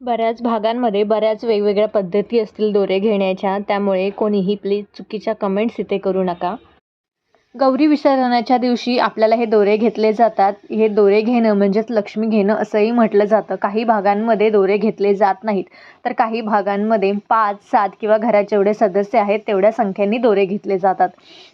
बऱ्याच भागांमध्ये बऱ्याच वेगवेगळ्या पद्धती असतील दोरे घेण्याच्या त्यामुळे कोणीही प्लीज चुकीच्या कमेंट्स इथे करू नका. गौरी विसर्जनाच्या दिवशी आपल्याला हे दोरे घेतले जातात. हे दोरे घेणं म्हणजेच लक्ष्मी घेणं असंही म्हटलं जातं. काही भागांमध्ये दोरे घेतले जात नाहीत. तर काही भागांमध्ये पाच सात किंवा घरात जेवढे सदस्य आहेत तेवढ्या संख्येने दोरे घेतले जातात.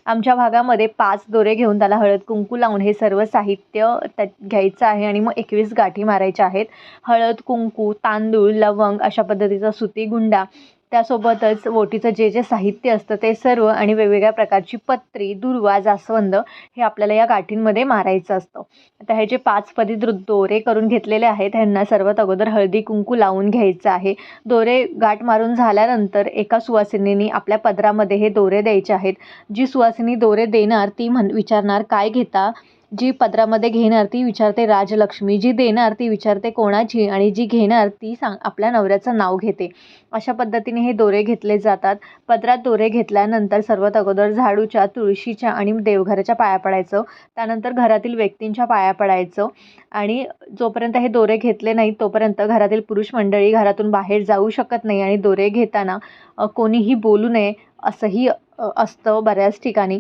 आमच्या भागामध्ये पाच दोरे घेऊन त्याला हळद कुंकू लावून हे सर्व साहित्य त्यात घ्यायचं आहे आणि मग एकवीस गाठी मारायच्या आहेत. हळद कुंकू तांदूळ लवंग अशा पद्धतीचा सुती गुंडा त्यासोबतच ओटीचं जे जे साहित्य असतं ते सर्व आणि वेगवेगळ्या प्रकारची पत्री दुर्वा जास्वंद हे आपल्याला या गाठींमध्ये मारायचं असतं. आता हे जे पाच पदी दृ दोरे करून घेतलेले आहेत ह्यांना सर्वात अगोदर हळदी कुंकू लावून घ्यायचं आहे. दोरे गाठ मारून झाल्यानंतर एका सुवासिनीनी आपल्या पदरामध्ये हे दोरे द्यायचे आहेत. जी सुवासिनी दोरे देणार ती म्हण विचारणार काय घेता? जी पदरामध्ये घेणार ती विचारते राजलक्ष्मी जी देणार ती विचारते कोणाची आणि जी घेणार ती सांग आपल्या नवऱ्याचं नाव घेते. अशा पद्धतीने हे दोरे घेतले जातात. पदरात दोरे घेतल्यानंतर सर्वात अगोदर झाडूच्या तुळशीच्या आणि देवघराच्या पाया पडायचं. त्यानंतर घरातील व्यक्तींच्या पाया पडायचं आणि जोपर्यंत हे दोरे घेतले नाहीत तोपर्यंत घरातील पुरुष मंडळी घरातून बाहेर जाऊ शकत नाही आणि दोरे घेताना कोणीही बोलू नये असंही असतं बऱ्याच ठिकाणी.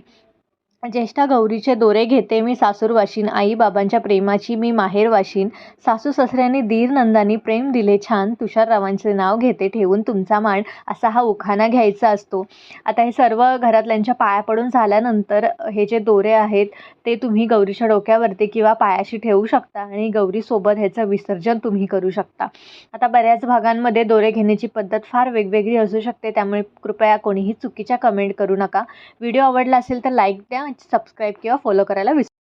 ज्येष्ठा गौरीचे दोरे घेते मी सासूर वाशीन आई बाबांच्या प्रेमाची मी माहेर वाशीन. सासू ससऱ्यांनी दीर नंदानी प्रेम दिले छान तुषाररावांचे नाव घेते ठेवून तुमचा मान असा हा उखाणा घ्यायचा असतो. आता हे सर्व घरातल्यांच्या पाया पडून झाल्यानंतर हे जे दोरे आहेत ते तुम्ही गौरीच्या डोक्यावरती किंवा पायाशी ठेवू शकता आणि गौरीसोबत ह्याचं विसर्जन तुम्ही करू शकता. आता बऱ्याच भागांमध्ये दोरे घेण्याची पद्धत फार वेगवेगळी असू शकते त्यामुळे कृपया कोणीही चुकीच्या कमेंट करू नका. व्हिडिओ आवडला असेल तर लाईक द्या सबस्क्राईब किंवा फॉलो करायला विसरू